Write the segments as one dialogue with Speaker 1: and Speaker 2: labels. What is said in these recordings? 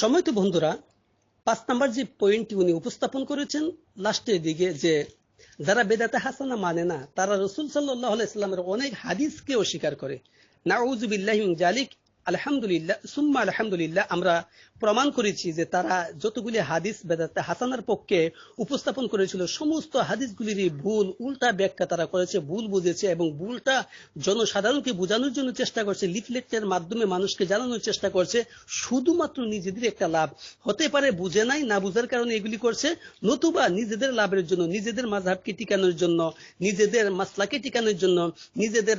Speaker 1: সময় তো বন্ধুরা, পাঁচ নাম্বার যে পয়েন্টটি উনি উপস্থাপন করেছেন, লাস্টের দিকে যে যারা বেদাতে হাসানা মানে না, তারা রসুল সাল্লাহ ইসলামের অনেক হাদিসকে অস্বীকার করে। নাউজুবিল্লাহ জালিক আলহামদুলিল্লাহ, সুম্মা আলহামদুলিল্লাহ আমরা প্রমাণ করেছি যে তারা যতগুলি হাদিস বেদাতে হাসানার পক্ষে উপস্থাপন করেছিল, সমস্ত হাদিসগুলির ভুল, উল্টা ব্যাখ্যা তারা করেছে, ভুল বুঝেছে এবং ভুলটা জনসাধারণকে বোঝানোর জন্য চেষ্টা করছে, লিফলেটের মাধ্যমে মানুষকে জানানোর চেষ্টা করছে, শুধুমাত্র নিজেদের একটা লাভ। হতে পারে বুঝে নাই, না বুঝার কারণে এগুলি করছে, নতুবা নিজেদের লাভের জন্য, নিজেদের মাঝহাবকে টিকানোর জন্য, নিজেদের মাসলাকে টিকানোর জন্য, নিজেদের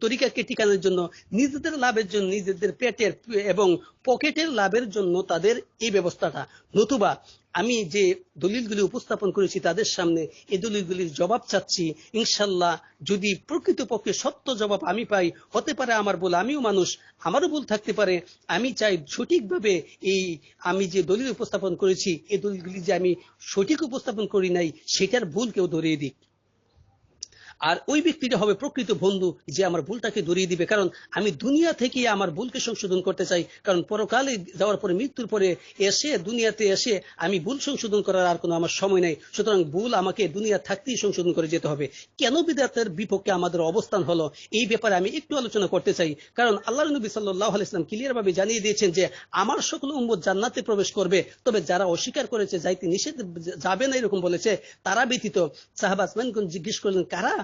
Speaker 1: তরিকাকে টিকানোর জন্য, নিজেদের লাভের জন্য নিজেদের পেটের এবং পকেটের লাভের জন্য তাদের এই ব্যবস্থাটা। নতুবা আমি যে দলিলগুলি উপস্থাপন করেছি তাদের সামনে, এই দলিলগুলির জবাব চাচ্ছি, ইনশাল্লাহ যদি প্রকৃতপক্ষে সত্য জবাব আমি পাই, হতে পারে আমার বলে আমিও মানুষ, আমারও ভুল থাকতে পারে, আমি চাই সঠিকভাবে এই আমি যে দলিল উপস্থাপন করেছি, এই দলিলগুলি যে আমি সঠিক উপস্থাপন করি নাই, সেটার ভুল কেউ ধরিয়ে দিক। আর ওই ব্যক্তিটা হবে প্রকৃত বন্ধু যে আমার ভুলটাকে ধরিয়ে দিবে। কারণ আমি দুনিয়া থেকে আমার ভুলকে সংশোধন করতে চাই। কারণ পরকালে যাওয়ার পরে, মৃত্যুর পরে এসে, দুনিয়াতে এসে আমি ভুল সংশোধন করার আর কোনো আমার সময় নেই। সুতরাং ভুল আমাকে দুনিয়া থাকতেই সংশোধন করে যেতে হবে। কেন বিদাতের বিপক্ষে আমাদের অবস্থান হলো? এই ব্যাপারে আমি একটু আলোচনা করতে চাই। কারণ আল্লাহ নবী সাল্লাহ আলাইসলাম ক্লিয়ার ভাবে জানিয়ে দিয়েছেন যে, আমার সকল উম্মত জান্নাতে প্রবেশ করবে। তবে যারা অস্বীকার করেছে, যাইতে নিষেধ যাবে না এরকম বলেছে, তারা ব্যতীত সাহাবাসমান জিজ্ঞেস করলেন, কারা?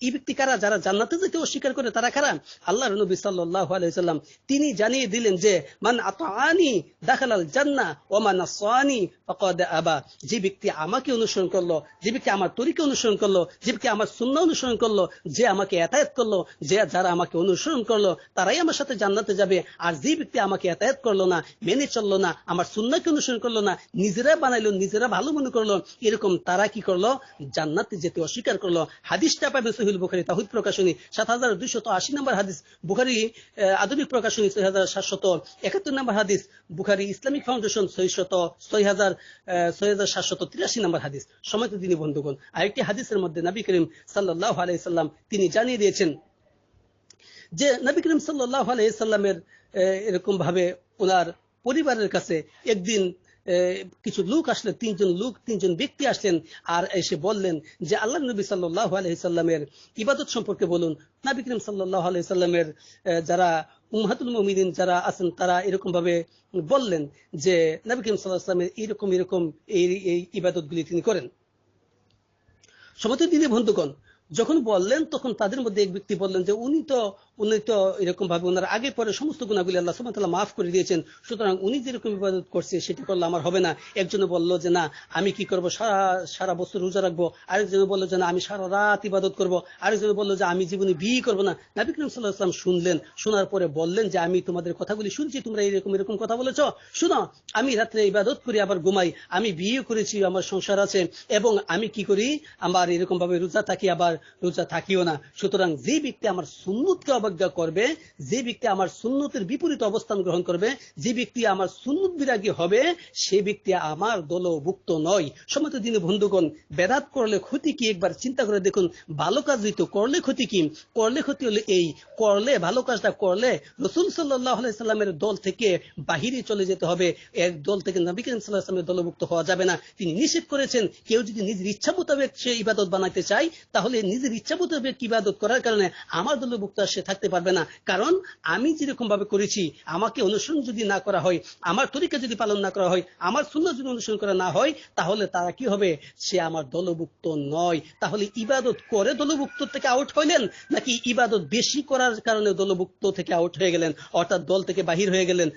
Speaker 1: এই ব্যক্তি কারা? যারা জান্নাতে যেতে অস্বীকার করে, তারা কারা? আল্লাহ নবী সাল্লাহ আলাইসাল্লাম তিনি জানিয়ে দিলেন যে, মান আতানি দাখালাল জান্না ও মান আসানি ফকদ আবা। যে ব্যক্তি আমাকে অনুসরণ করল, যে ব্যক্তি আমার তরিকে অনুসরণ করল, যে ব্যক্তি আমার সুন্না অনুসরণ করল, যে আমাকে এতায়াত করল, যে যারা আমাকে অনুসরণ করল, তারাই আমার সাথে জান্নাতে যাবে। আর যে ব্যক্তি আমাকে এতায়াত করল না, মেনে চলল না, আমার সুন্নাকে অনুসরণ করল না, নিজেরা বানাইলো, নিজেরা ভালো মনে করল, এরকম তারা কি করল? জান্নাতে যেতে অস্বীকার করল। হাদিসটা পাবে সহিল বুখারি তাহুদ প্রকাশনী, সাত হাজার দুইশত আশি নম্বর হাদিস। বুখারি আধুনিক প্রকাশনী, ছয় হাজার সাতশত একাত্তর নম্বর হাদিস। বুখারি, ইসলামিক ফাউন্ডেশন, ছয়শত, ছয় হাজার ছয় হাজার সাতশত তিরাশি নম্বর হাদিস। সময় তিনি বন্ধুগণ। আরেকটি হাদিসের মধ্যে নবী করিম সাল্লাহ আলাইসাল্লাম তিনি জানিয়ে দিয়েছেন যে, নবী করিম সাল্লাহ আলাইসাল্লামের এরকম ভাবে ওনার পরিবারের কাছে একদিন কিছু লোক আসলেন, তিনজন লোক, তিনজন ব্যক্তি আসলেন আর এসে বললেন যে আল্লাহ নবী সাল্লাহ আলহিসাল্লামের ইবাদত সম্পর্কে বলুন। নবী করিম সাল্লাহ আলহিসাল্লামের যারা উমাহাতুল মমিদিন যারা আছেন, তারা এরকম ভাবে বললেন যে, নবী করিম সাল্লাহ আসলামের এরকম এরকম এই ইবাদতগুলি তিনি করেন। সমত দিনে বন্ধুগণ যখন বললেন, তখন তাদের মধ্যে এক ব্যক্তি বললেন যে, উনি তো উনি তো এরকম ভাবে ওনার আগে পরে সমস্ত গুণাগুলি আল্লাহ সুমতাল্লাহ মাফ করে দিয়েছেন। সুতরাং উনি যেরকম ইবাদত করছে, সেটি করলে আমার হবে না। একজনে বলল যে, না, আমি কি করব? সারা সারা বছর রোজা রাখব। আরেকজনে বলল যে, না, আমি সারা রাত ইবাদত করব। আরেকজনে বলল যে, আমি জীবনে বিয়ে করব না। নাবি করিম সাল্লাহ আসলাম শুনলেন। শোনার পরে বললেন যে, আমি তোমাদের কথাগুলি শুনছি, তোমরা এরকম এরকম কথা বলেছ। শুনো, আমি রাত্রে ইবাদত করি, আবার ঘুমাই। আমি বিয়ে করেছি, আমার সংসার আছে। এবং আমি কি করি? আমার এরকম ভাবে রোজা থাকি, আবার রোজা থাকিও না। সুতরাং যে ব্যক্তি আমার সুন্নতকে অবজ্ঞা করবে, যে ব্যক্তি আমার সুন্নতের বিপরীত অবস্থান গ্রহণ করবে, যে ব্যক্তি আমার সুন্নত বিরাগী হবে, সে ব্যক্তি আমার দলভুক্ত নয়। সমত দিনে বন্ধুগণ, বেদাত করলে ক্ষতি কি? একবার চিন্তা করে দেখুন, ভালো কাজ দিত করলে ক্ষতি কি? করলে ক্ষতি হলে এই, করলে, ভালো কাজটা করলে রসুল সাল্লাহ সাল্লামের দল থেকে বাহিরে চলে যেতে হবে। এক দল থেকে নবী করিম দলভুক্ত হওয়া যাবে না। তিনি নিষেধ করেছেন, কেউ যদি নিজের ইচ্ছা মোতাবেক সে ইবাদত বানাইতে চায়, তাহলে নিজের ইচ্ছা মোতাবেক ইবাদত করার কারণে আমার দলভুক্ত সে থাকতে পারবে না। কারণ আমি যেরকম ভাবে করেছি, আমাকে অনুসরণ যদি না করা হয়, আমার তরিকা যদি পালন না করা হয়, আমার শূন্য যদি অনুসরণ করা না হয়, তাহলে তারা কি হবে? সে আমার দলভুক্ত নয়। তাহলে ইবাদত করে দলভুক্ত থেকে আউট হইলেন, নাকি ইবাদত বেশি করার কারণে দলভুক্ত থেকে আউট হয়ে গেলেন? অর্থাৎ দল থেকে বাহির হয়ে গেলেন।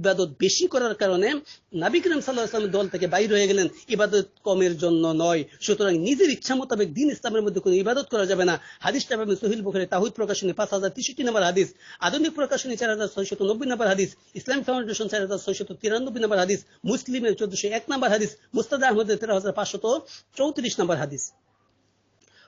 Speaker 1: ইবাদত বেশি করার কারণে নাবি করিম সাল্লাহামের দল থেকে বাহির হয়ে গেলেন। ইবাদত কমের জন্য নয়। সুতরাং নিজের ইচ্ছা মোতাবেক দিন ইসলামের মধ্যে কোনো ইবাদত করা যাবে না। হাদিসটা পাবেন সহিল বুখারে তাহুদ প্রকাশনে, পাঁচ হাজার তেষট্টি নম্বর হাদিস। আধুনিক প্রকাশনী, চার হাজার ছয়শত নব্বই নম্বর হাদিস। ইসলাম ফাউন্ডেশন, চার হাজার ছয়শত তিরানব্বই নম্বর হাদিস। মুসলিমের চোদ্দশো এক নম্বর হাদিস। মুস্তাদ আহমদের তেরো হাজার পাঁচশত চৌত্রিশ নম্বর হাদিস।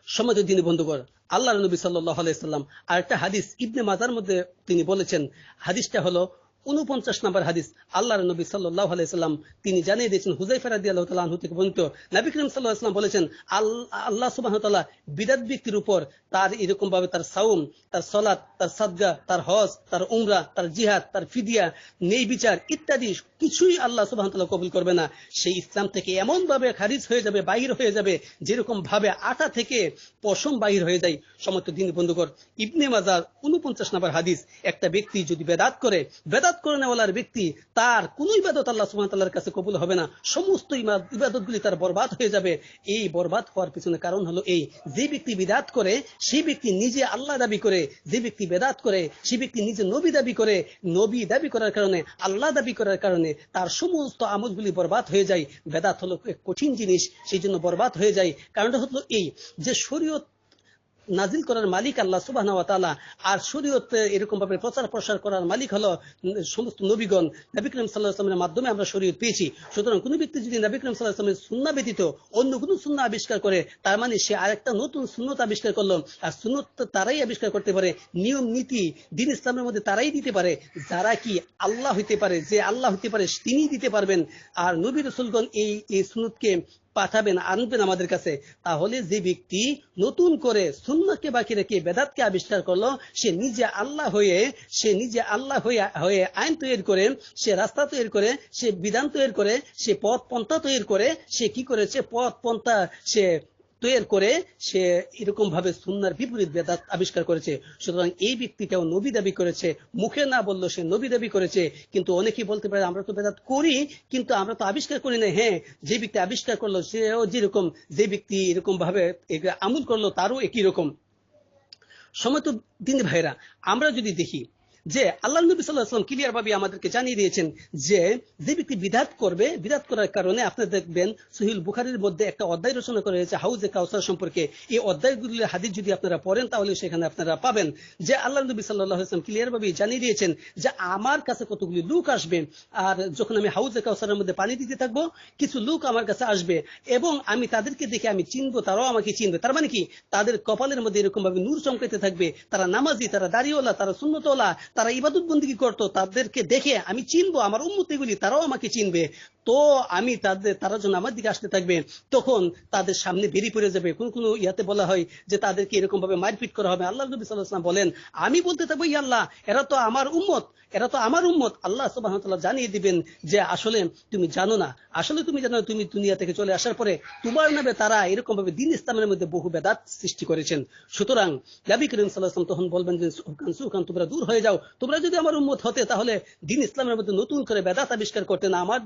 Speaker 1: সমাজ দিনী বন্ধুগর আল্লাহ নবী সাল্লাহ আলাইসাল্লাম আর একটা হাদিস ইবনে মাজার মধ্যে তিনি বলেছেন। হাদিসটা হলো উনপঞ্চাশ নম্বর হাদিস। আল্লাহর নবী সাল্লাহ আলাইসাল্লাম তিনি জানিয়ে দিয়েছেন হুজাইফা রাদি আল্লাহ তালা আনহু থেকে বর্ণিত। নবী করিম সাল্লাহ বলেছেন, আল- আল্লাহ সুবাহ তাল্লাহ বিদাত ব্যক্তির উপর তার এরকম ভাবে তার সাউম তার সলাৎ তার সাদগা, তার হজ, তার উমরা, তার জিহাদ, তার ফিদিয়া, নেই বিচার ইত্যাদি কিছুই আল্লাহ সুবাহ তাল্লাহ কবুল করবে না। সেই ইসলাম থেকে এমন ভাবে খারিজ হয়ে যাবে, বাহির হয়ে যাবে যেরকম ভাবে আটা থেকে পশম বাহির হয়ে যায়। সমস্ত দিন বন্ধুকর ইবনে মাজার উনপঞ্চাশ নম্বর হাদিস, একটা ব্যক্তি যদি বেদাত করে, বেদাত করে নেওয়ালার ব্যক্তি, তার কোন ইবাদত আল্লাহ তাল্লাহর কাছে কবুল হবে না। সমস্ত ইবাদত গুলি তার বরবাদ হয়ে যাবে। এই বরবাদ হওয়ার পিছনে কারণ হলো এই, যে ব্যক্তি বিদাত করে সেই ব্যক্তি নিজে আল্লাহ দাবি করে। যে ব্যক্তি বেদাত করে সেই ব্যক্তি নিজে নবী দাবি করে। নবী দাবি করার কারণে, আল্লাহ দাবি করার কারণে তার সমস্ত আমলগুলি বরবাদ হয়ে যায়। বেদাত হলো কঠিন জিনিস, সেই জন্য বরবাদ হয়ে যায়। কারণটা হলো এই যে শরীয়ত নাজিল করার মালিক আল্লাহ সুবাহ আর শরীয়ত এরকম ভাবে প্রচার প্রসার করার মালিক হলো সমস্ত নবীগণ। নবী করিম সাল্লাহ আসলামের মাধ্যমে আমরা শরীয়ত পেয়েছি। সুতরাং কোন ব্যক্তি যদি নবী করিম সাল্লাহ আসলামের সুন্না ব্যতীত অন্য কোনো সুন্না আবিষ্কার করে, তার মানে সে আরেকটা নতুন সুন্নত আবিষ্কার করল। আর সুন্নত তারাই আবিষ্কার করতে পারে, নিয়ম, নীতি, দিন ইসলামের মধ্যে তারাই দিতে পারে। যারা কি আল্লাহ হইতে পারে, যে আল্লাহ হইতে পারে, তিনি দিতে পারবেন। আর নবী রসুলগণ এই এই সুন্নতকে পাঠাবেন, আনবেন আমাদের কাছে, তাহলে যে ব্যক্তি নতুন করে সুন্নাকে বাকি রেখে বেদাতকে আবিষ্কার করল, সে নিজে আল্লাহ হয়ে, সে নিজে আল্লাহ হয়ে হয়ে আইন তৈরি করে, সে রাস্তা তৈরি করে, সে বিধান তৈরি করে, সে পথ পন্থা তৈরি করে, সে কি করেছে? পথ পন্থা সে তৈরি করে সে এরকম ভাবে সুন্নার বিপরীত বেদাত আবিষ্কার করেছে। সুতরাং এই ব্যক্তিটাও নবী দাবি করেছে। মুখে না বলল সে নবী দাবি করেছে। কিন্তু অনেকেই বলতে পারে, আমরা তো বেদাত করি, কিন্তু আমরা তো আবিষ্কার করি না হ্যাঁ যে ব্যক্তি আবিষ্কার করল, সেও যেরকম, যে ব্যক্তি এরকম ভাবে আমল করল, তারও একই রকম। সময় তো দিন ভাইরা আমরা যদি দেখি যে আল্লাহ নবী সাল্লাহ ক্লিয়ার ভাবে আমাদেরকে জানিয়ে দিয়েছেন যে যে ব্যক্তি বিধাত করবে বিধাত করার কারণে আপনি দেখবেন সহিল বুখারির মধ্যে একটা অধ্যায় রচনা করা হয়েছে, হাউজে কাউসার সম্পর্কে। এই অধ্যায়গুলির হাদিস যদি আপনারা পড়েন, তাহলে সেখানে আপনারা পাবেন যে আল্লাহ নবী সাল্লাহ আসলাম ক্লিয়ার ভাবে জানিয়ে দিয়েছেন যে, আমার কাছে কতগুলি লোক আসবে, আর যখন আমি হাউজে কাউসারের মধ্যে পানি দিতে থাকব, কিছু লোক আমার কাছে আসবে এবং আমি তাদেরকে দেখে আমি চিনবো, তারাও আমাকে চিনবে। তার মানে কি? তাদের কপালের মধ্যে এরকম ভাবে নূর চমকাইতে থাকবে, তারা নামাজি, তারা দাড়িওয়ালা, তারা শূন্যতলা তারা ইবাদত বন্দী করতো তাদেরকে দেখে আমি চিনবো আমার উন্মতিগুলি তারাও আমাকে চিনবে। তো আমি তাদের, তারা যখন আমার দিকে আসতে থাকবে, তখন তাদের সামনে বেরিয়ে পড়ে যাবে। কোন কোন ইয়াতে বলা হয় যে তাদেরকে এরকম ভাবে মারপিট করা হবে। আল্লাহ নবী সাল্লাহ বলেন, আমি বলতে থাকব ইয়া আল্লাহ, এরা তো আমার উম্মত, এরা তো আমার উম্মত। আল্লাহ সুবাহ জানিয়ে দিবেন যে আসলে তুমি জানো না। আসলে তুমি জানো তুমি দুনিয়া থেকে চলে আসার পরে তোমার নামে তারা এরকম ভাবে দিন ইসলামের মধ্যে বহু বেদাত সৃষ্টি করেছেন। সুতরাং নবী করিম সাল্লাহাম তখন বলবেন যে সুখান সুখান তোমরা দূর হয়ে যাও। তোমরা যদি আমার উম্মত হতে, তাহলে দিন ইসলামের মধ্যে নতুন করে বেদাত আবিষ্কার করতে না, আমার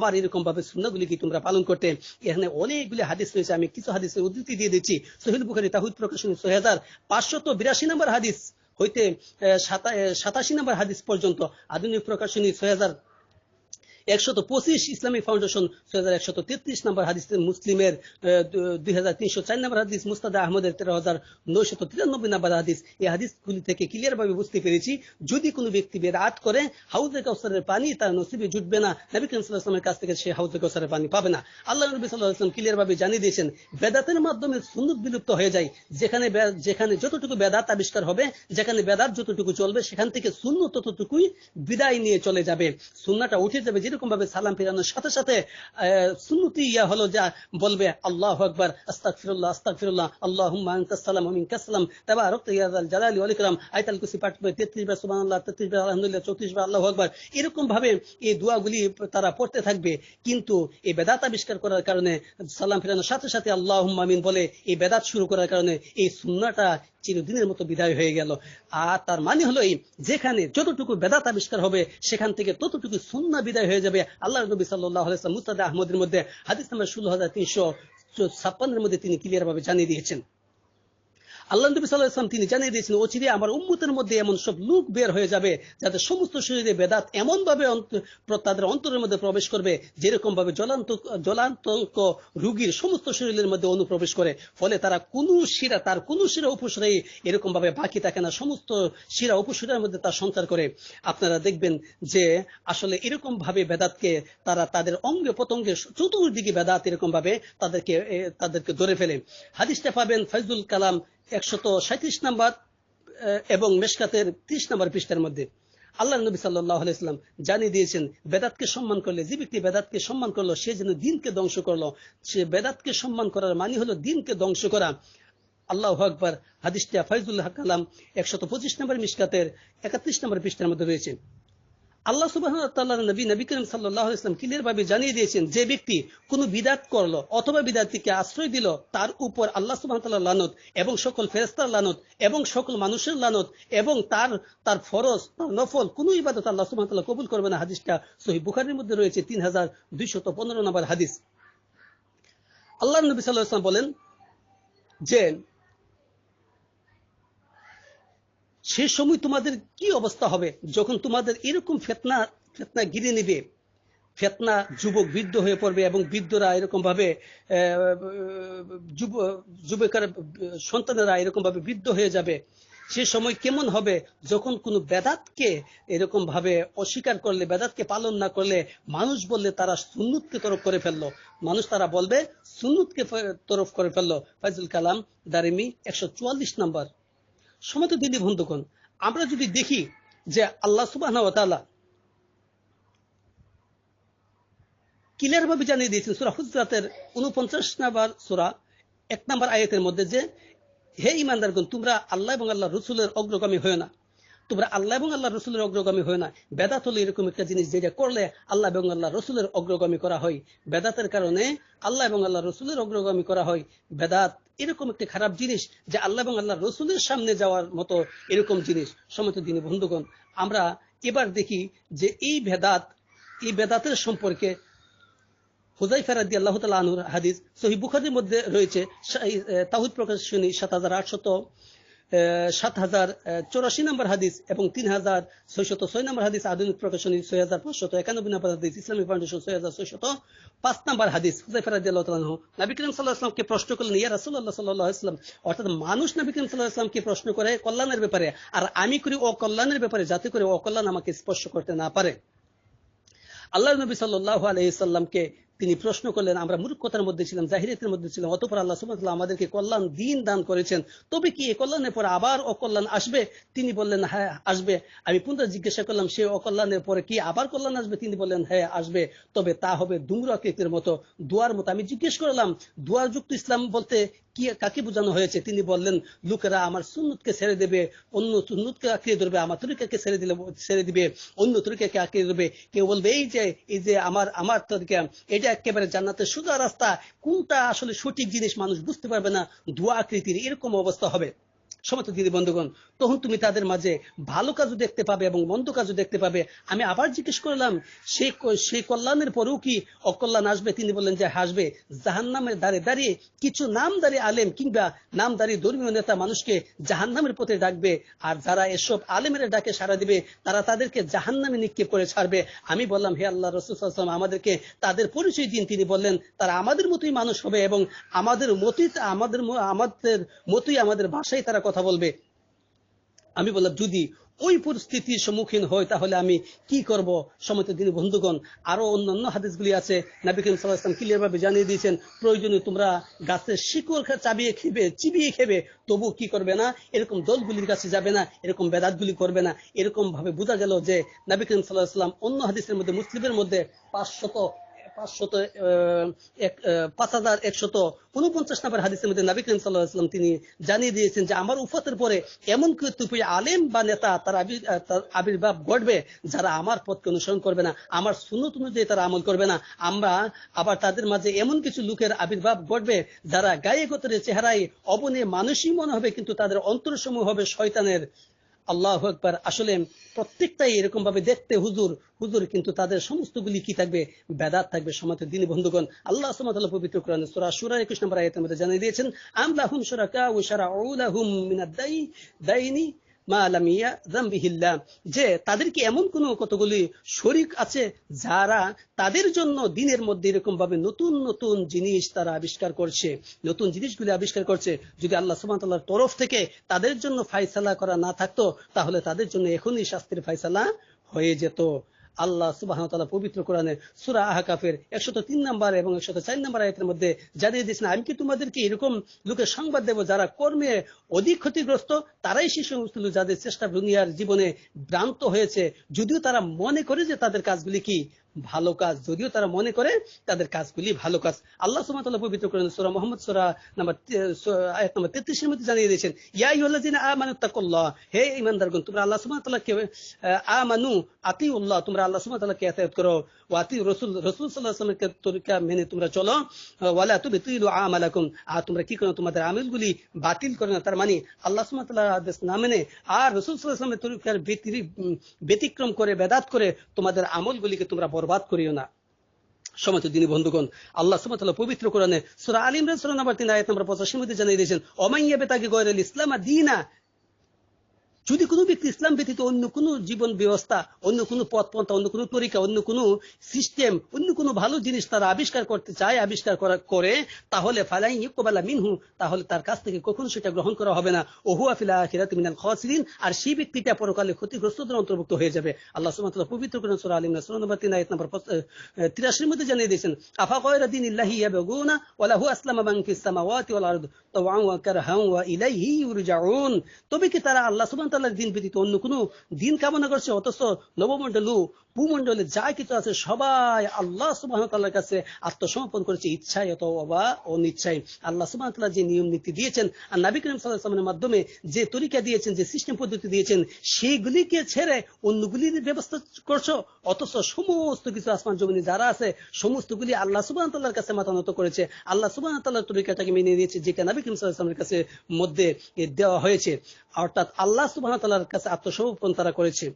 Speaker 1: আমার এরকম ভাবে সুন্নাগুলিকে তোমরা পালন করতে। এখানে অনেকগুলি হাদিস রয়েছে, আমি কিছু হাদিসের উদ্ধৃতি দিয়ে দিচ্ছি। সহিল বুখারি তাহুদ প্রকাশন ছয় হাজার পাঁচশত বিরাশি নম্বর হাদিস, হইতে সাতাশি নম্বর হাদিস পর্যন্ত। আধুনিক প্রকাশনী ছয় হাজার একশত পঁচিশ ইসলামিক ফাউন্ডেশন ছয় হাজার নম্বর হাদিস মুসলিমের দুই হাজার তিনশো চার নম্বর হাদিস মুস্তাদা আহমদের তেরো হাজার নয়শত তিরানব্বই নম্বর হাদিস। এই হাদিসগুলি থেকে ক্লিয়ার ভাবে বুঝতে পেরেছি, যদি কোনো ব্যক্তি বেরাত করে, হাউজে কাউসারের পানি তার নসিবে জুটবে না। নবী করিম কাছ থেকে সে হাউজে কাউসারের পানি পাবে না। আল্লাহ নবী সাল্লাহ আসলাম ক্লিয়ার ভাবে জানিয়ে দিয়েছেন, বেদাতের মাধ্যমে সুন্নত বিলুপ্ত হয়ে যায়। যেখানে যেখানে যতটুকু বেদাত আবিষ্কার হবে, যেখানে বেদাত যতটুকু চলবে, সেখান থেকে শূন্য ততটুকুই বিদায় নিয়ে চলে যাবে। সুন্নাটা উঠে যাবে যেরকম ভাবে সালাম ফিরানোর সাথে সাথে সুন্নতি ইয়া হলো যা বলবে, আল্লাহ আকবার, আস্তাগফিরুল্লাহ আস্তাগফিরুল্লাহ, আল্লাহুম্মা আনতাস সালাম ওয়া মিনকাস সালাম তাবারাক ইয়া যাল জালালি ওয়াল ইকরাম, আয়াতুল কুরসি পাঠ করে 33 বার সুবহানাল্লাহ 33 বার আলহামদুলিল্লাহ 34 বার আল্লাহু আকবার, এরকম ভাবে এই দোয়াগুলি তারা পড়তে থাকবে। কিন্তু এই বেদাত আবিষ্কার করার কারণে, সালাম ফিরানোর সাথে সাথে আল্লাহুম্মা আমিন বলে এই বেদাত শুরু করার কারণে এই সুন্নাটা চিরদিনের মতো বিদায় হয়ে গেল। আর তার মানে হলো এই, যেখানে যতটুকু বেদাত আবিষ্কার হবে, সেখান থেকে ততটুকু সুন্না বিদায় হয়ে যাবে। আল্লাহ নবী সাল্লাহ মুস্তাদা আহমদের মধ্যে হাদিস নাম্বার ষোলো হাজার তিনশো ছাপ্পান্নের মধ্যে তিনি ক্লিয়ার ভাবে জানিয়ে দিয়েছেন। আল্লাহ নবী সাল্লাহ ইসলাম তিনি জানিয়ে দিয়েছেন অচিরে আমার উম্মতের মধ্যে এমন সব লোক বের হয়ে যাবে যাতে সমস্ত শরীরে বেদাত এমন ভাবে অন্ত- প্র- তাদের অন্তরের মধ্যে প্রবেশ করবে যেরকম ভাবে জলান্ত জলান্তক রুগীর সমস্ত শরীরের মধ্যে অনুপ্রবেশ করে। ফলে তারা কোনো শিরা, তার কোনো শিরা উপশিরাই এরকম ভাবে বাকি থাকে না। সমস্ত শিরা উপশিরার মধ্যে তার সঞ্চার করে। আপনারা দেখবেন যে আসলে এরকম ভাবে বেদাতকে তারা তাদের অঙ্গে প্রত্যঙ্গে চতুর্দিকে বেদাত এরকম ভাবে তাদেরকে তাদেরকে ধরে ফেলে। হাদিসটা পাবেন ফয়জুল কালাম একশত সাঁত্রিশ নাম্বার এবং মেশকাতের ত্রিশ নাম্বার পৃষ্ঠার মধ্যে আল্লাহ নবী সাল্লাহ ইসলাম জানিয়ে দিয়েছেন, বেদাতকে সম্মান করলে, যে ব্যক্তি বেদাতকে সম্মান করল, সে যেন দিনকে ধ্বংস করল। সে বেদাতকে সম্মান করার মানে হলো দিনকে ধ্বংস করা। আল্লাহ আকবর, হাদিসটা ফয়জুল্লাহ কালাম একশত পঁচিশ নম্বর মিসকাতের একত্রিশ নম্বর পৃষ্ঠার মধ্যে রয়েছে। আল্লাহ সুবাহ নবী নবী করিম সাল্লাহ ইসলাম ক্লিয়ার ভাবে জানিয়ে দিয়েছেন, যে ব্যক্তি কোনো বিদাত করল অথবা বিদাতিকে আশ্রয় দিল, তার উপর আল্লাহ সুবাহ লানত এবং সকল ফেরেস্তার লানত এবং সকল মানুষের লানত এবং তার তার ফরজ, তার নফল কোন ইবাদত আল্লাহ সুবাহ কবুল করবে না। হাদিসটা সহি বুখারির মধ্যে রয়েছে তিন হাজার দুইশত পনেরো নম্বর হাদিস। আল্লাহ নবী সাল্লাহ ইসলাম বলেন যে সে সময় তোমাদের কি অবস্থা হবে? যখন তোমাদের এরকম ফেতনা ফেতনা গিরে নেবে, ফেতনা যুবক বৃদ্ধ হয়ে পড়বে এবং বৃদ্ধরা এরকম ভাবে যুবকের, সন্তানেরা এরকম ভাবে বৃদ্ধ হয়ে যাবে, সে সময় কেমন হবে? যখন কোন বেদাতকে এরকম ভাবে অস্বীকার করলে, বেদাতকে পালন না করলে, মানুষ বললে তারা সুন্নুতকে তরফ করে ফেলল। মানুষ তারা বলবে, সুন্নুতকে তরফ করে ফেলল। ফাইজুল কালাম দারিমি, একশো চুয়াল্লিশ নম্বর। সমত দিদি বন্ধুগণ, আমরা যদি দেখি যে আল্লাহ সুবাহ ক্লিয়ার ভাবে জানিয়ে দিয়েছেন সুরা হুজরাতের উনপঞ্চাশ নাম্বার সুরা, এক নাম্বার আয়াতের মধ্যে যে, হে ইমানদারগণ তোমরা আল্লাহ এবং আল্লাহ রসুলের অগ্রগামী হয় না। তোমরা আল্লাহ এবং আল্লাহ রসুলের অগ্রগামী হয় না। বেদাত হলো এরকম একটা জিনিস যেটা করলে আল্লাহ এবং আল্লাহ রসুলের অগ্রগামী করা হয়। বেদাতের কারণে আল্লাহ এবং আল্লাহ রসুলের অগ্রগামী করা হয়। বেদাত এরকম একটি খারাপ জিনিস যে আল্লাহ এবং আল্লাহ রসুলের সামনে যাওয়ার মতো এরকম জিনিস। সমত দিনে বন্ধুগণ, আমরা এবার দেখি যে এই ভেদাত, এই বেদাতের সম্পর্কে হুজাই ফেরাদি আল্লাহ তালুর হাদিস সহি বুখারির মধ্যে রয়েছে তাহুদ প্রকাশনী সাত হাজার আটশত সাত হাজার চৌরাশি নম্বর হাদিস এবং তিন হাজার ছয়শত ছয় নম্বর হাদিস, আধুনিক ছয় হাজার পাঁচশত একানব্বই নম্বর হাদিস, ইসলামী ফাউন্ডেশন ছয় হাজার ছয়শত পাঁচ নম্বর হাদিস। প্রশ্ন করলেন, ইয়া রাসুল্লাহ অর্থাৎ মানুষ নবী করিম সাল্লাহামকে প্রশ্ন করে, কল্যাণের ব্যাপারে। আর আমি করি অকল্যাণের ব্যাপারে, যাতে করে অকল্যাণ আমাকে স্পর্শ করতে না পারে। আল্লাহ নবী সাল্লাহ আলহিসাল্লামকে তিনি প্রশ্ন করলেন, আমরা মূর্খতার মধ্যে ছিলাম, জাহিরিয়াতের মধ্যে ছিলাম, অতপর আল্লাহ সুবাহ আমাদেরকে কল্যাণ দিন দান করেছেন। তবে কি এই কল্যাণের পরে আবার অকল্যাণ আসবে? তিনি বললেন হ্যাঁ আসবে। আমি পুনরায় জিজ্ঞাসা করলাম, সে অকল্যাণের পরে কি আবার কল্যাণ আসবে? তিনি বললেন হ্যাঁ আসবে। তবে তা হবে দুমরাকৃতের মতো, দুয়ার মতো। আমি জিজ্ঞেস করলাম, দুয়ার যুক্ত ইসলাম বলতে কি, কাকে বোঝানো হয়েছে? তিনি বললেন, লোকেরা আমার সুন্নতকে ছেড়ে দেবে, অন্য সুন্নতকে আঁকড়িয়ে ধরবে, আমার তরিকাকে ছেড়ে দিলে, ছেড়ে দিবে, অন্য তরিকাকে আঁকড়িয়ে ধরবে। কেউ বলবে, এই যে এই যে আমার আমার তরিকা, এটা একেবারে জান্নাতের সোজা রাস্তা, কোনটা আসলে সঠিক জিনিস মানুষ বুঝতে পারবে না ধোয়া আকৃতির এরকম অবস্থা হবে। সমস্ত দিদি বন্ধুগণ তখন তুমি তাদের মাঝে ভালো কাজও দেখতে পাবে এবং মন্দ কাজও দেখতে পাবে। আমি আবার জিজ্ঞেস করলাম সেই সেই কল্যাণের পরেও কি অকল্যাণ আসবে? তিনি বললেন যে হাসবে জাহান নামের দাঁড়িয়ে দাঁড়িয়ে কিছু নামদারি আলেম কিংবা নামদারি ধর্মীয় নেতা মানুষকে জাহান নামের পথে ডাকবে। আর যারা এসব আলেমের ডাকে সারা দিবে, তারা তাদেরকে জাহান নামে নিক্ষেপ করে ছাড়বে। আমি বললাম, হে আল্লাহ রসুলাম আমাদেরকে তাদের পরিচয় দিন। তিনি বললেন, তারা আমাদের মতোই মানুষ হবে এবং আমাদের মতই, আমাদের আমাদের মতোই আমাদের ভাষায় তারা কথা বলবে। আমি বললাম, যদি ওই পরিস্থিতির সম্মুখীন হয় তাহলে আমি কি করব? সমত দিন বন্ধুগণ, আরও অন্যান্য হাদিসগুলি আছে। নাবি করিম ক্লিয়ার ভাবে জানিয়ে দিয়েছেন, প্রয়োজনে তোমরা গাছের শিকড় চাবিয়ে খেবে, চিবিয়ে খেবে, তবু কি করবে না? এরকম দলগুলির কাছে যাবে না, এরকম বেদাতগুলি করবে না। এরকম ভাবে বোঝা গেল যে নাবি সাল্লাহ সাল্লাম অন্য হাদিসের মধ্যে, মুসলিমের মধ্যে পাঁচশত পাঁচশত পাঁচ হাজার একশত উনপঞ্চাশ হাদিসের মধ্যে তিনি জানিয়ে দিয়েছেন যে, আমার উফতের পরে এমন কিছু আলেম বা নেতা তার আবির্ভাব ঘটবে যারা আমার পথকে অনুসরণ করবে না। আমার সুনত অনুযায়ী তারা আমল করবে না। আমরা আবার তাদের মাঝে এমন কিছু লোকের আবির্ভাব ঘটবে যারা গায়ে গোতরে চেহারায় অবনে মানুষই মনে হবে, কিন্তু তাদের অন্তরসমূহ হবে শয়তানের আল্লাহ একবার আসলে প্রত্যেকটাই এরকম ভাবে দেখতে হুজুর হুজুর কিন্তু তাদের সমস্ত গুলি কি থাকবে? বেদাত থাকবে, সমাজের দিনী বন্ধুগণ। আল্লাহ পবিত্র কোরআন সুরা সুরা একুশ নম্বর আয়তের মধ্যে জানিয়ে দিয়েছেন, আমলাহুম সুরাকা ও সারা মিনাদ দাইনি যে তাদের কি এমন কোন কতগুলি শরিক আছে যারা তাদের জন্য দিনের মধ্যে এরকম ভাবে নতুন নতুন জিনিস তারা আবিষ্কার করছে। নতুন জিনিসগুলি আবিষ্কার করছে। যদি আল্লাহ সুমাতার তরফ থেকে তাদের জন্য ফাইসালা করা না থাকতো, তাহলে তাদের জন্য এখনই শাস্তির ফাইসালা হয়ে যেত। আল্লাহ সুবাহ পবিত্র কোরআনে সুরা আহকাফের একশত তিন নাম্বার এবং একশত চার নাম্বার আয়তের মধ্যে জানিয়ে দিয়েছেন, আমি কি তোমাদেরকে এরকম লোকের সংবাদ দেব যারা কর্মে অধিক ক্ষতিগ্রস্ত? তারাই সেই সমস্ত যাদের চেষ্টা দুনিয়ার জীবনে ভ্রান্ত হয়েছে। যদিও তারা মনে করে যে তাদের কাজগুলি কি ভালো কাজ, যদিও তারা মনে করে তাদের কাজগুলি ভালো কাজ। আল্লাহ সুমাতাল্লাহ পবিত্র করেন সোরা মোহাম্মদ, সোরা নাম্বার আয়াত নাম্বার তেত্রিশের মধ্যে জানিয়ে দিয়েছেন, ইয়া ইউল্লাহ আমানু তাকুল্লাহ হে ইমানদারগণ তোমরা আল্লাহ সুমাতাল্লাহকে আমানু আতি উল্লাহ তোমরা আল্লাহ সুমাতাল্লাহকে এতায়াত করো। ওয়াতি রসুল রসুল সাল্লাহ আসলামের তরিকা মেনে তোমরা চলো। ওয়ালা তুমি তুইলু আমালাকুম, আর তোমরা কি করো, তোমাদের আমিলগুলি বাতিল করে না। তার মানে আল্লাহ সুমাতাল্লাহ আদেশ না মেনে আর রসুল সাল্লাহ আসলামের তরিকার ব্যতিক্রম করে, বেদাত করে তোমাদের আমলগুলিকে তোমরা বরবাদ করিও না। সমাজ দিনী বন্ধুগণ, আল্লাহ সুমতাল পবিত্র কোরআনে সুরা আলিম সুরা নাম্বার তিন, আয়াত নম্বর পঁচাশির মধ্যে জানিয়ে দিয়েছেন অমাইয়া তাকে গয়রাল ইসলাম দিনা যদি কোনো ব্যক্তি ইসলাম ব্যতীত অন্য কোনো জীবন ব্যবস্থা, অন্য কোনো পথ পন্থা, অন্য কোনো তরিকা, অন্য কোনো সিস্টেম অন্য কোনো ভালো জিনিস তারা আবিষ্কার করতে চায়, আবিষ্কার করা, করে, তাহলে ফালাই ইকবালা মিনহু, তাহলে তার কাছ থেকে কখনো সেটা গ্রহণ করা হবে না। ওহু আফিলা আখিরাত মিনাল খাসিরিন, আর সেই ব্যক্তিটা পরকালে ক্ষতিগ্রস্তদের অন্তর্ভুক্ত হয়ে যাবে। আল্লাহ সুবহানাহু পবিত্র করেন সূরা আল ইমরান, সূরা নম্বর 3 আয়াত নম্বর 83 এর মধ্যে জানিয়ে দিয়েছেন, আফা গায়রা দীনিল্লাহি ইয়াবগুনা ওয়া লাহু আসলামা মান ফিস সামাওয়াতি ওয়াল আরদ তাওআন ওয়া কারহান ওয়া ইলাইহি ইউরজাউন। তবে কি তারা আল্লাহ সুবহানাহু তাআলার দিন ব্যতীত অন্য কোনো দিন কামনা করছে, অথচ নবমণ্ডলু, ভূমণ্ডলে যা কিছু আছে সবাই আল্লাহ সুবাহ তাল্লার কাছে আত্মসমর্পণ করেছে, ইচ্ছায় অথবা অনিচ্ছায়। আল্লাহ সুবাহ তাল্লাহ যে নিয়ম নীতি দিয়েছেন আর নাবি করিম সাল্লাহামের মাধ্যমে যে তরিকা দিয়েছেন, যে সিস্টেম পদ্ধতি দিয়েছেন সেইগুলিকে ছেড়ে অন্যগুলির ব্যবস্থা করছ, অথচ সমস্ত কিছু আসমান জমিনে যারা আছে, সমস্তগুলি আল্লাহ সুবাহ তাল্লার কাছে মাতানত করেছে। আল্লাহ সুবাহ তাল্লাহ তরিকাটাকে মেনে নিয়েছে যে নাবি করিম সাল্লাহামের কাছে মধ্যে দেওয়া হয়েছে। অর্থাৎ আল্লাহ সুবাহ তাল্লার কাছে আত্মসমর্পণ তারা করেছে।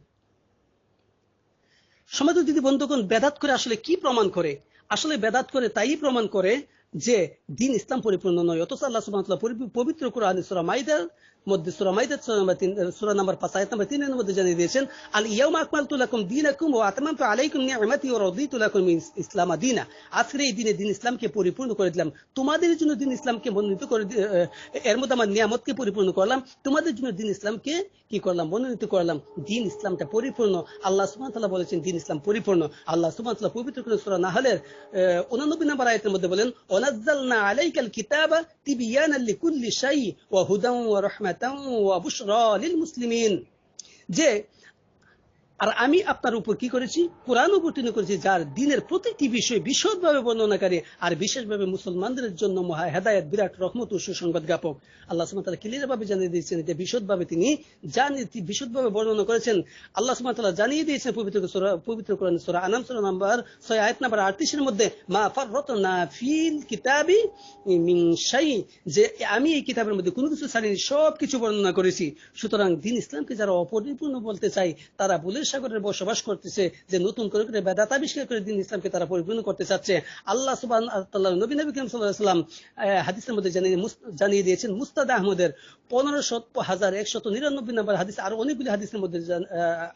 Speaker 1: সমাজ দিদি বন্ধুগণ, বেদাত করে আসলে কি প্রমাণ করে? আসলে বেদাত করে তাই প্রমাণ করে যে দিন ইসলাম পরিপূর্ণ নয়, অথচ আল্লাহ সুবাহ পবিত্র কোরআন ইসরা মাইদার মধ্যে দিয়েছেন আল ইয়াউমা আকমালতু লাকুম দীনাকুম ওয়া আতমামতু আলাইকুম ইসলাম দীনা। আজকের এই দিনে দিন ইসলামকে পরিপূর্ণ করে দিলাম। তোমাদের জন্য দিন ইসলামকে মনোনীত করে এর মধ্যে আমার নিয়ামতকে পরিপূর্ণ করলাম। তোমাদের জন্য দিন ইসলামকে কি করলাম? মনোনীত করলাম। দিন ইসলামটা পরিপূর্ণ। আল্লাহ সুবহান তাআলা বলেছেন, দিন ইসলাম পরিপূর্ণ। আল্লাহ সুবহান তাআলা পবিত্র করে সূরা নাহলের 89 নম্বর আয়াতের মধ্যে বলেন ওয়ানাজ্জালনা আলাইকাল কিতাবা তিবিয়ানাল লিকুল্লি শাই ওয়া হুদান ওয়া রাহমাতান ওয়া বুশরা লিল মুসলিমিন যে আর আমি আপনার উপর কি করেছি? কোরআন অবতীর্ণ করেছি, যার দিনের প্রতিটি বিষয় বিশদভাবে বর্ণনাকারী আর বিশেষভাবে মুসলমানদের জন্য মহা হেদায়ত, বিরাট রহমত ও সুসংবাদ জ্ঞাপক। আল্লাহ সুমাতালা ক্লিয়ার ভাবে জানিয়ে দিয়েছেন যে বিশদভাবে তিনি জানিয়ে বিশদভাবে বর্ণনা করেছেন। আল্লাহ সুমাতালা জানিয়ে দিয়েছেন পবিত্র পবিত্র কোরআন সোরা আনাম সোরা নাম্বার ছয়, আয়াত নাম্বার আটত্রিশের মধ্যে, মা ফাররত না ফিল কিতাবি শাই, যে আমি এই কিতাবের মধ্যে কোনো কিছু ছাড়িনি সব কিছু বর্ণনা করেছি। সুতরাং দিন ইসলামকে যারা অপরিপূর্ণ বলতে চাই তারা বলে সাগরে বসবাস করতেছে, যে নতুন করে করে বেদাত আবিষ্কার করে দিন ইসলামকে তারা পরিপূর্ণ করতে চাচ্ছে। আল্লাহ সুবাহ নবী নবী করিম সাল্লাম হাদিসের মধ্যে জানিয়ে জানিয়ে দিয়েছেন, মুস্তাদ আহমদের হাজার একশত নিরানব্বই নম্বর হাদিস, আর অনেকগুলি হাদিসের মধ্যে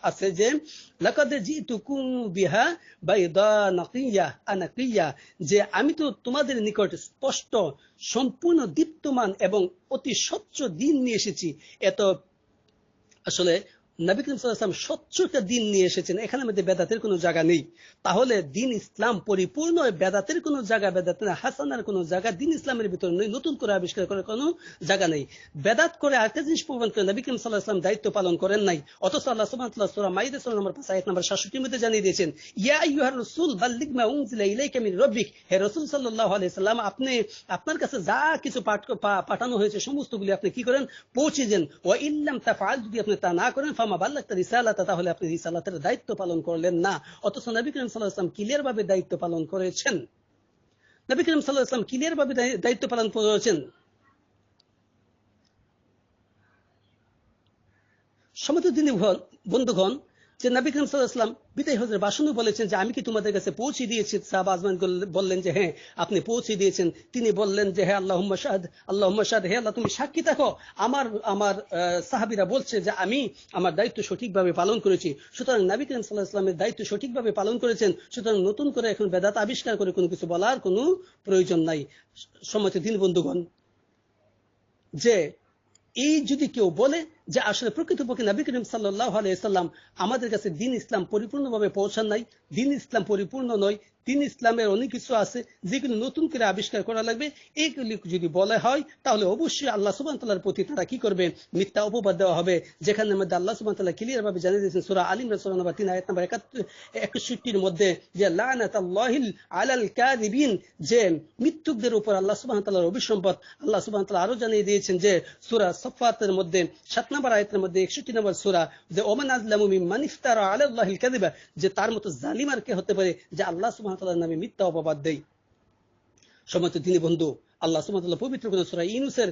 Speaker 1: আছে যে যে আমি তো তোমাদের নিকট স্পষ্ট, সম্পূর্ণ দীপ্তমান এবং অতি স্বচ্ছ দিন নিয়ে এসেছি। এত, আসলে নবী করিম সাল্লাম স্বচ্ছতা দিন নিয়ে এসেছেন এখানে মধ্যে বেদাতের কোনো জায়গা নেই। তাহলে দিন ইসলাম পরিপূর্ণ বেদাতের কোনো জায়গা, বেদাতের হাসানার কোনো জায়গা, দিন ইসলামের ভিতরে নেই, নতুন করে আবিষ্কার করার কোনো জায়গা নেই। বেদাত করে আরেকটা জিনিস প্রমাণ করে নবী করিম সাল্লাহ ইসলাম দায়িত্ব পালন করেন নাই। অথচ আল্লাহ সুবহানাহু সূরা মাইদা সূরা নম্বর 5 আয়াত নম্বর 67 মধ্যে জানিয়ে দিয়েছেন, ইয়া আইয়ুহার রাসূল বাল্লিগ মা রাব্বিক, হে রাসূল সাল্লাল্লাহু আলাইহি আপনি, আপনার কাছে যা কিছু পাঠানো হয়েছে, সমস্তগুলি আপনি কি করেন? পৌঁছে দেন। ওয়া ইল্লাম তাফআল, যদি আপনি তা না করেন ফামা বাল্লাগতা রিসালাতা, তাহলে আপনি রিসালাতের দায়িত্ব পালন করলেন না। অথচ নবী করিম সাল্লাহ ইসলাম ক্লিয়ার ভাবে দায়িত্ব পালন করেছেন। নবী করিম সাল্লাহ ইসলাম ক্লিয়ার ভাবে দায়িত্ব পালন করেছেন। সমত দিনী বন্ধুগণ যে নবী করিম সাল্লাহাম বিদায় হজরের বাসনও বলেছেন যে, আমি কি তোমাদের কাছে পৌঁছে দিয়েছি? সাহাব আজমান বললেন যে হ্যাঁ আপনি পৌঁছে দিয়েছেন। তিনি বললেন যে হ্যাঁ আল্লাহ শাহাদ আল্লাহ শাহাদ, হে আল্লাহ, তুমি সাক্ষী থাকো। আমার আমার সাহাবিরা বলছে যে, আমি আমার দায়িত্ব সঠিকভাবে পালন করেছি। সুতরাং নবী করিম সাল্লাহ দায়িত্ব সঠিকভাবে পালন করেছেন। সুতরাং নতুন করে এখন বেদাত আবিষ্কার করে কোনো কিছু বলার কোনো প্রয়োজন নাই। সম্মত দিন বন্ধুগণ যে এই যদি কেউ বলে যে আসলে প্রকৃতপক্ষে নবী করিম সাল্লাহ আলাইসাল্লাম আমাদের কাছে দিন ইসলাম পরিপূর্ণভাবে পৌঁছান নাই, দিন ইসলাম পরিপূর্ণ নয় দিন ইসলামের অনেক কিছু আছে, যেগুলো নতুন করে আবিষ্কার করা লাগবে এইগুলি যদি বলা হয়, তাহলে অবশ্যই আল্লাহ সুবান প্রতি তারা কি করবে? মিথ্যা অপবাদ দেওয়া হবে। যেখানে মধ্যে আল্লাহ সুবান্তাল্লাহ ক্লিয়ার ভাবে জানিয়ে দিয়েছেন, সুরা আলিম রসুল তিন, আয়াত নম্বর একাত্তর, একষট্টির মধ্যে যে লানাত আল্লাহিল আলাল কাদিবিন যে মৃত্যুকদের উপর আল্লাহ সুবাহ তাল্লাহর অভিসম্পদ। আল্লাহ সুবাহ তাল্লাহ আরও জানিয়ে দিয়েছেন যে, সুরা সফাতের মধ্যে, সাত নম্বর আয়তের মধ্যে, একষট্টি নম্বর সুরা, যে, ওমান আজলামু মিম্মান আলাল্লাহিল কাদিবা যে, তার মতো জালিমার কে হতে পারে, যে, আল্লাহ সুবাহ তাল্লাহর নামে মিথ্যা অপবাদ দেয়। সময় তিনি বন্ধু, আল্লাহ সুমাতাল্লাহ পবিত্র সুরা ইনুসের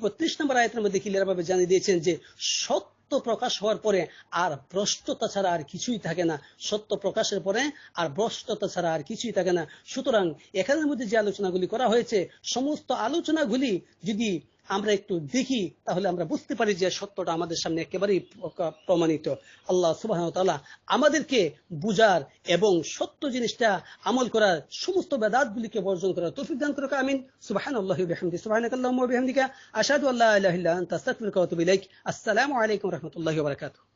Speaker 1: বত্রিশ নম্বর আয়তের মধ্যে ক্লিয়ার ভাবে জানিয়ে দিয়েছেন যে, সত্য প্রকাশ হওয়ার পরে আর ভ্রষ্টতা ছাড়া আর কিছুই থাকে না। সত্য প্রকাশের পরে আর ভ্রষ্টতা ছাড়া আর কিছুই থাকে না। সুতরাং এখানের মধ্যে যে আলোচনাগুলি করা হয়েছে, সমস্ত আলোচনাগুলি যদি আমরা একটু দেখি, তাহলে আমরা বুঝতে পারি যে সত্যটা আমাদের সামনে একেবারেই প্রমাণিত। আল্লাহ সুবাহ আমাদেরকে বুজার এবং সত্য জিনিসটা আমল করার সমস্ত বেদাতগুলিকে বর্জন করার তৌফিক দান করুক, আমিন। সুবাহান আল্লাহ বিহামদি আসসালামু আলাইকুম রহমতুল্লাহ বারাকাতুহু।